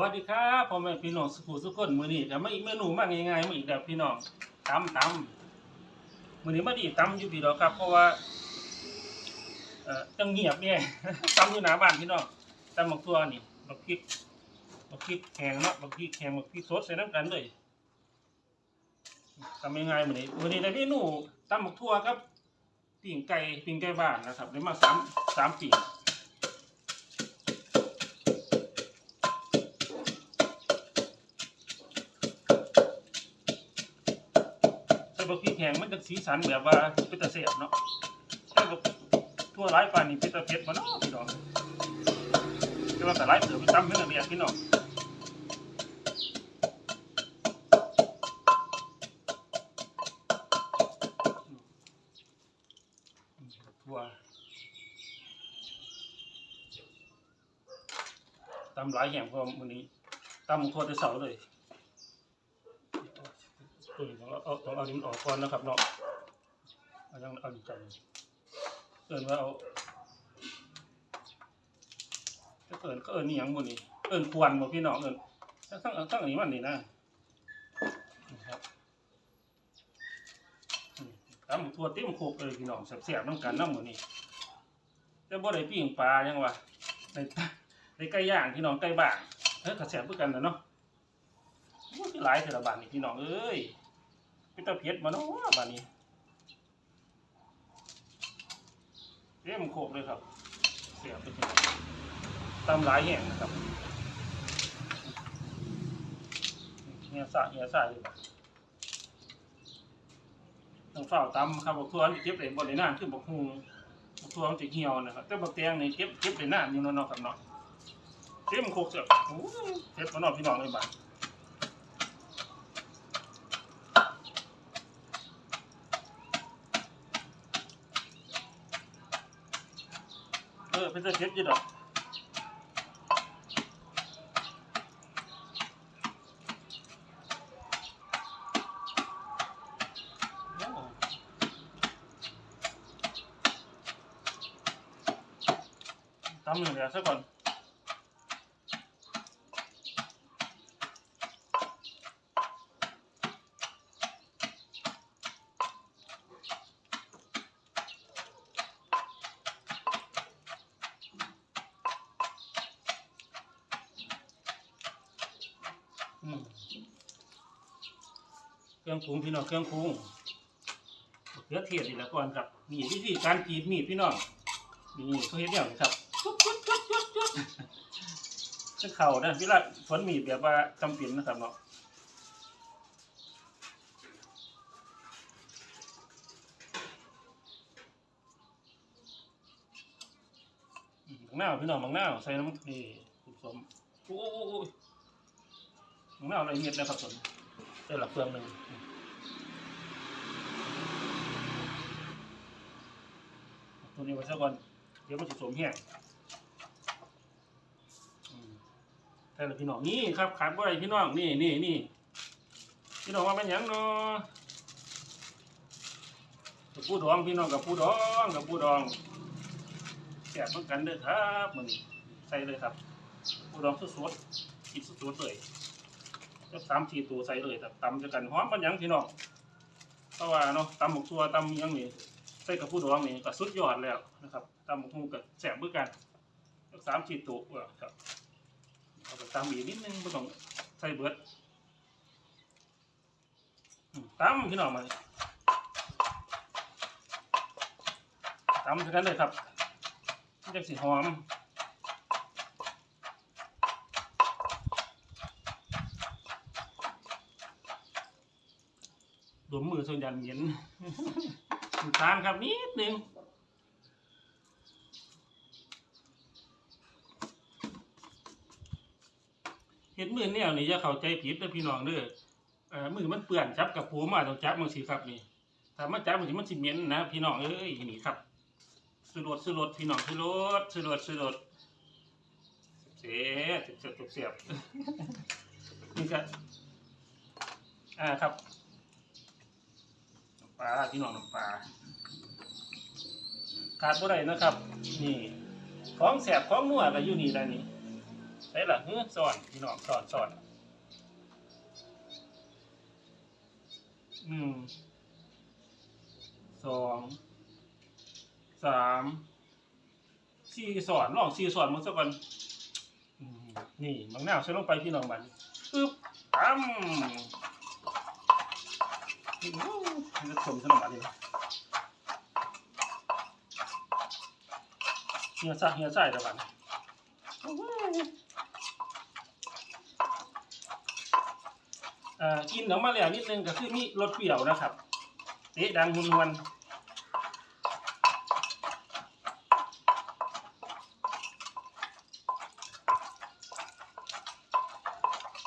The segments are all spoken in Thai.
วัสดีครับพ่อแม่พี่น้องสุขุสุขคนมื้อนี้ก็มาอีกเมนูมากง่ายๆมาอีกแล้วพี่น้องตำตำมื้อนี้มาดีตำอยู่พี่ดอกครับ เพราะว่าเอ่อจังเงียบเนี่ยตำอยู่หน้าบ้านพี่น้องตำบักทัวนี่บักพริกบักพริกแห้งเนาะบักพริกแห้งบักพริกสดใส่น้ำกันเลยทำยังไงมื้อนี้มื้อนี้ได้เมนูตำบักทั่วครับปิ้งไก่ปิ้งไก่บ้านนะครับได้มาสามสามปีใบักพริกแห้งมันจะสีสันแบบว่าเป็นตะเสียบเนาะใส่บักทั่วร้ายปานนี่เป็นตะเผ็ดมาเนาะพี่น้องแต่ว่าแต่ร้ายเสือไปตั้มไม่ละเอียดพี่น้องทั่วตำหลายแห่งพอมื้อนี้ตำทั่วแต่เสาเลย ตัวนี้ต้องเอาต้องเอาดินออกก่อนนะครับเนาะเอายังเอาดินใจเอินว่าเอาถ้าเอินก็เอินนี่ยังบนนี่เอินควรบ่พี่น้องเอินทั้งทั้งทั้งอันนี้มันนี่นะนี่ครับอืมตำทั่วเต็มโคกเลยพี่น้องแซ่บๆน้ำกันน้ำหมือนี่แต่บ่ได้ปิ้งปลายังวะในในไก่ย่างพี่น้องไก่บ้างเฮ้ยก็แซ่บเพื่อกันนะเนาะโอ้ยคือหลายเทระบาทนี่พี่น้องเอ้ย เป็นตาเพียดมาเนาะบ้านนี้เต็มโคกเลยครับ เสียบไปทีตำหลายแห่งนะครับเฮียสะเฮียสะเลยต้องเฝ้าตำครับบอกทัวร์นี่เก็บได้บ่ได้นานคือบอกฮูบอกทัวร์มันจะเหี่ยวนะครับแต่บอกแตงนี่เก็บเก็บได้นานอยู่นาะเนาะครับเนาะเต็มโคกเสียบโอ้ยเพ็ดมานาะพี่น้องเลยบ้าน เออเป็นตะเก็บอยู่ดอกตำหนึ่งเดี๋ยวซะก่อน อืมเครื่องปรุงพี่น้องเครื่องปรุงเลือเทียดนี่แหละก่อนครับนี่วิธีการกรีดมีดพี่น้องนี่เขาเห็นแล้วนี่ครับจุ๊บจุ๊บจุ๊บจุ๊บจุ๊บจะเข่านะเวลาฝนมีดแบบว่าจำเป็นนะครับเนาะอืมมังนาวพี่น้องมังนาวใส่น้ำนี่ผสมโอ้โห มังนาอะไรเม็ดนะครับผมได้หลักเฟืองหนึ่งตัวนี้ไว้ซะก่อนเดี๋ยวมันจะสมแห้งแต่ละพี่น้องนี่ครับขาดบ่ได้พี่น้องนี่นี่นี่พี่น้องว่าเป็นยังเนาะกับผู้ดองพี่น้องกับผู้ดองกับผู้ดองแซ่บเหมือนกันเด้อครับมันใส่เลยครับผู้ดองสดๆกินสดๆเลย ก็สามสี่ตัวใส่เลยแต่ตำจะกันหอมปันยังพี่น้องเพราะว่าเนาะตำหมกตัวตำยังนี่ใส่กับผู้ดองนี่ก็สุดยอดแล้วนะครับตำหมกฮูกับแซ่บเหมือนกันสามสี่ตัวเออครับเอาไปตำอีกนิดนึงไม่ต้องใส่เบิดตำพี่น้องมาตำเท่านั้นเลยครับมันจะสีหอม ดมมือ ส่วนยันเย็นน้ำตาลครับนิดนึงเห็ดมือเนี่ยนี่อย่าเข้าใจผิดนะพี่น้องเด้อเอ่อมือมันเปื่อนจับกับผูมาต้องจับมันสิครับนี่ถ้ามาจับมันสิมันสิเหม็นนะพี่น้องเอ้ยนี่ครับสุรสสุรสพี่น้องสุรสสุรสสุรสเสียบเสียบเสียบเสียบนี่ก็อ่าครับ ลาลาพี่น้องน้ำปลาขาดบ่ได้นะครับ นี่ของแสบของนัวก็อยู่นี่แหละนี่ใช่ล่ะเฮ้อสอนพี่น้องสอนสอนอืมสองสามสี่สอนลองสี่สอนมึงสักก่อนนี่มังนาวใส่ลงไปพี่น้องมันปึ๊บตั้ม มันจะชมสนมบัติเลยเฮียซ่าเฮียใส่เดี๋ยวกันเอ่อกินออกมาแล้วนิดนึงก็คือมีรสเปรี้ยวนะครับเตะดังนวลๆ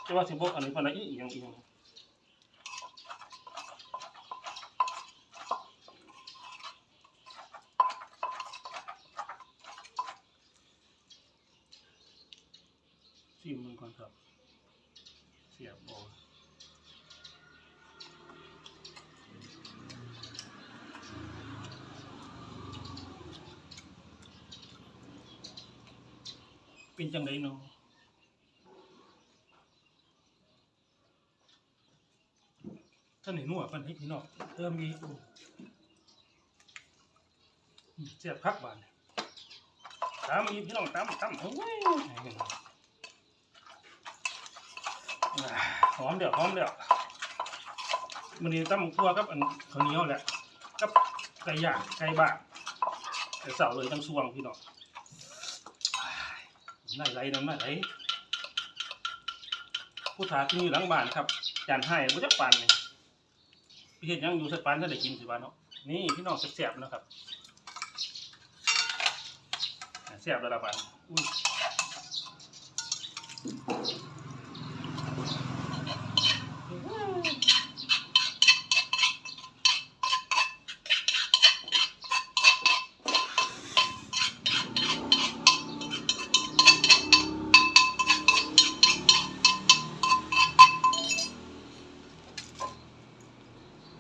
จะว่าสิบกอันนี้พอนะอีกอย่างอีกอย่างชิมมันก่อนครับ เสียบโบเป็นจังไดเนาะท่านไหนนัวปันให้พี่น้องเติมอีเสียบคักบานตามอีพี่น้องตามตามโอ้ย หอมเดี๋ยวหอมเดี๋ยวมันนี้ตั้มคั่วกับอันข้าวเหนียวแหละกับไก่ย่างไก่บ้านแต่เสาเลยทั้งสวงพี่น้องน่าไรนั่นน่าไรผู้ถาที่อยู่หลังบ้านครับจานให้บ่จักปานนี่พี่เฮ็ดหยังอยู่สักปานถ้าได้กินสิว่าเนาะนี่พี่น้องแซ่บๆนะครับอ่าแซ่บแล้วล่ะปานอุ้ย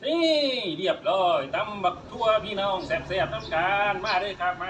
นี่เรียบร้อยตำบักทั่วพี่น้องแซ่บๆน้ำกันมาเด้อครับมา